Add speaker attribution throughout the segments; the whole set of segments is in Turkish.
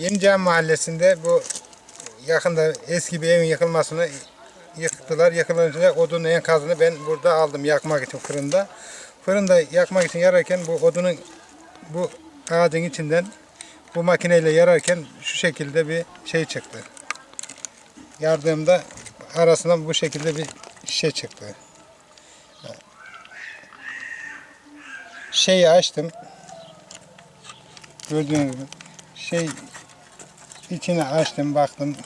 Speaker 1: Yenican Mahallesi'nde bu yakında eski bir evin yıkılmasını yıktılar. Yıkılınca odun enkazını ben burada aldım yakmak için fırında. Fırında yakmak için yararken bu odunun bu ağacın içinden bu makineyle yararken şu şekilde bir şey çıktı. Yardığımda arasından bu şekilde bir şişe çıktı. Şeyi açtım. Gördüğünüz gibi şey içine açtım baktım.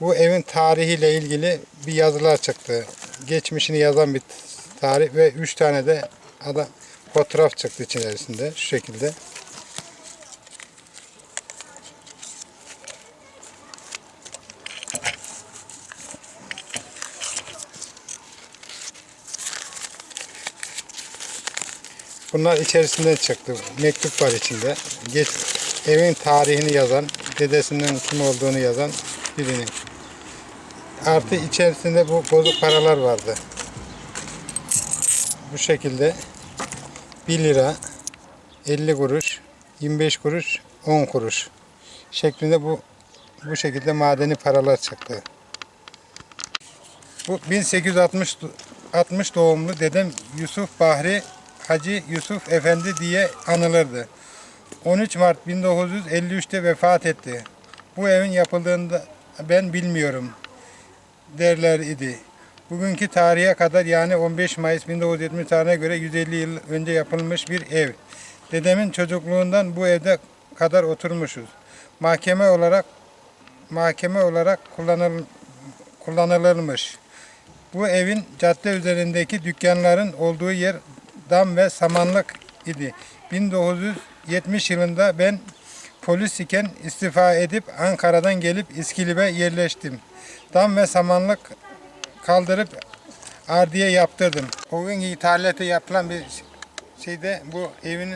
Speaker 1: Bu evin tarihiyle ilgili bir yazılar çıktı. Geçmişini yazan bir tarih ve üç tane de adam fotoğraf çıktı içerisinde şu şekilde. Bunlar içerisinden çıktı. Mektup var içinde. Geç, evin tarihini yazan, dedesinin kim olduğunu yazan birinin. Artı içerisinde bu bozuk paralar vardı. Bu şekilde 1 lira, 50 kuruş, 25 kuruş, 10 kuruş şeklinde bu bu şekilde madeni paralar çıktı. Bu 1860 do- 60 doğumlu dedem Yusuf Bahri Hacı Yusuf Efendi diye anılırdı. 13 Mart 1953'te vefat etti. Bu evin yapıldığında ben bilmiyorum derler idi. Bugünkü tarihe kadar yani 15 Mayıs 1970 tarihine göre 150 yıl önce yapılmış bir ev. Dedemin çocukluğundan bu evde kadar oturmuşuz. Mahkeme olarak mahkeme olarak kullanıl, kullanılırmış. Bu evin cadde üzerindeki dükkanların olduğu yer dam ve samanlık idi. 1970 yılında ben polis iken istifa edip Ankara'dan gelip İskilip'e yerleştim. Dam ve samanlık kaldırıp ardiye yaptırdım. O gün ithalata yapılan bir şeyde bu evin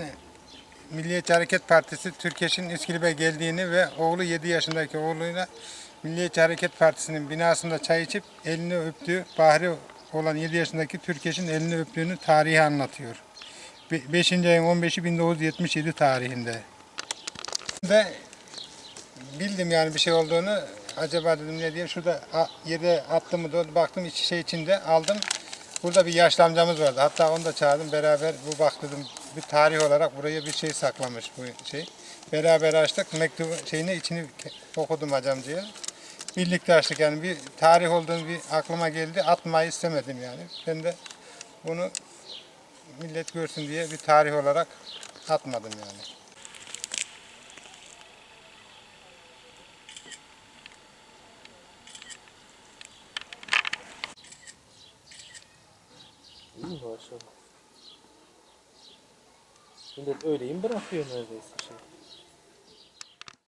Speaker 1: Milliyetçi Hareket Partisi Türkeş'in İskilip'e geldiğini ve oğlu 7 yaşındaki oğluyla Milliyetçi Hareket Partisi'nin binasında çay içip elini öptüğü Bahri olan 7 yaşındaki Türkeş'in elini öptüğünü tarihi anlatıyor. 5. ayın 15'i 1977 tarihinde. Ve bildim yani bir şey olduğunu. Acaba dedim ne diye. Şurada yere attım mı baktım iç şey içinde aldım. Burada bir yaşlı amcamız vardı. Hatta onu da çağırdım beraber bu bak dedim bir tarih olarak buraya bir şey saklamış bu şey. Beraber açtık mektubu şeyini içini okudum hacamcıya. Birlikte açtık yani bir tarih olduğunu bir aklıma geldi. Atmayı istemedim yani. Ben de bunu millet görsün diye bir tarih olarak atmadım yani.
Speaker 2: İyi maşallah. Millet öyleyim bırakıyor neredeyse şey.